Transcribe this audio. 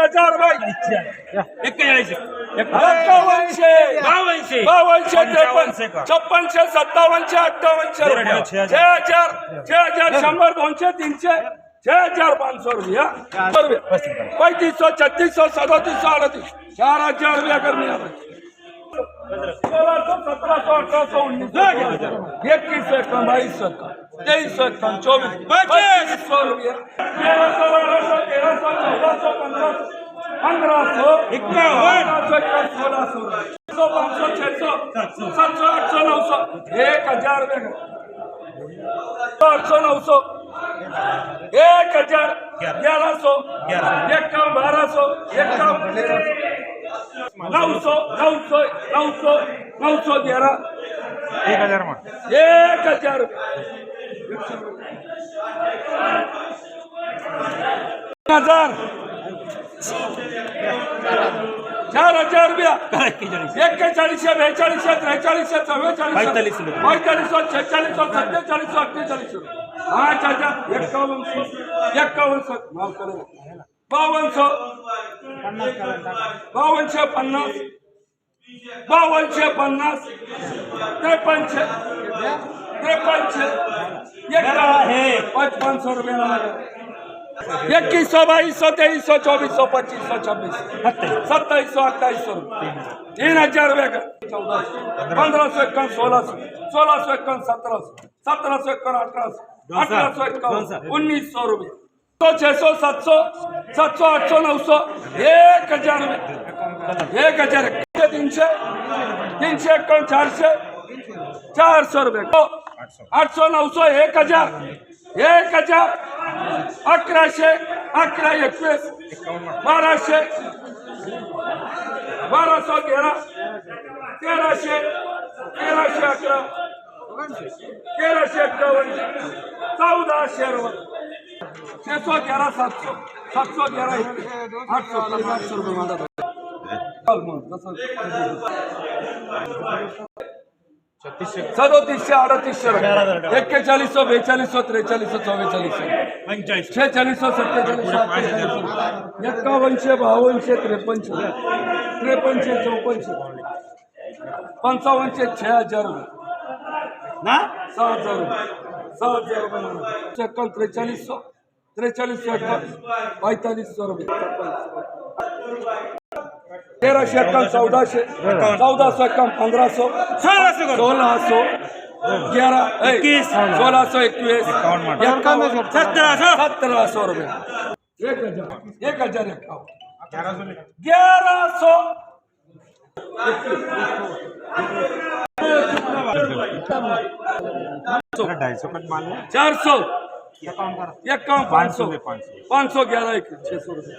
हज़ार बाई एक्केचाळीस एक्कावनशे बावनशे। त्रेपन्न छप्पनशे सत्तावनशे अठ्ठावनशे छे हज़ार. छे हज़ार शंभर दोनशे तीनशे। छे हज़ार पाच सौ रुपया पैंतीस सौ छत्तीस सौ सदतीस सौ अड़तीस चार हज़ार रुपया करनी सोलह सौ सत्रह सौ अठारह सौ उन्नीस इक्कीस सौ बाईस सौ तेईस सौ इक्यावन चौबीस पच्चीस सौ रुपया तेरह सौ बारह सौ तेरह सौ चौदह सौ पंद्रह सौ पंद्रह सौ इक्यावन। सौ इक्यावन सोलह सौ सौ पाँच सौ छह सौ सात सौ आठ सौ नौ सौ एक हज़ार आठ सौ नौ सौ एक हज़ार ग्यारह सौ। इक्यावन बारह सौ इक्यावन नौ सौ नौ सौ नौ सौ नौ सौ ग्यारह एक हज़ार एक हज़ार चार हजार रुपया. एक्केचाळीसशे बेचाळीसशे त्रेचाळीसशे चव्वेचाळीस पैतालीस छेचाळीस सत्तेचाळीस अठ्ठेचाळीस आठ हजार एक्कावन्न एक्कावन्न बावनशे बावनशे पन्नास. बावनशे पन्नास. त्रेपन्नशे. त्रेपन्नशे. हे. पचपन सौ रुपया इक्कीस सौ बाईस सौ तेईस सौ चौबीस सौ पच्चीस सौ छब्बीस। सत्ताईस सौ अट्ठाईस सौ। तीन हज़ार रुपये का। चौदह सौ। पंद्रह सौ इक्यावन सोलह सौ सोलह सौ इक्यावन सत्रह सौ। सत्रह सौ इक्यावन अठारह सौ। अठारह सौ इक्यावन उन्नीस सौ रुपये सौ छः सौ सात सौ सात सौ आठ सौ नौ सौ। एक हज़ार रुपये एक हज़ार। एकावन्न चारशे चार सौ रुपये आठ सौ। नऊ सौ एक हजार एक हजार अकराशे अकरा एकवीस बाराशे बाराशे तेरा तेराशे तेराशे अकरा तेराशे एक्कावन्न चौदाशे रुपये छे सौ ग्यारह सात सौ सात सौ ग्यारह एकवीस आठ सदोतीसशे अडतीसशे एक्केचाळीस सो बेचाळीस सो त्रेचाळीस सो छेचाळीस सत्तेचाळीस एक्कावनशे बावनशे त्रेपन्नशे. त्रेपन्नशे चौपन्नशे. पंचावनशे छे हजार ना? सहा हजार सहा हजार रुपये एक्कावन्न त्रेचाळीस सो त्रेचाळीस पैतालीस रुपये. तेराशे एक्कावन्न चौदाशे चौदा सौ एक्कावन्न पंधरा सौ सोळा सौ। सोलह सौ ग्यारह इक्कीस. सोलह सौ इक्कीस। सत्रह सौ। सत्रह सौ रुपये। एक हज़ार। एक हज़ार एक्कावन्न ग्यारह सौ ढाई सौ। चार सौ। इक्यावन पाँच सौ पाँच सौ। पाँच सौ ग्यारह छः सौ रुपये।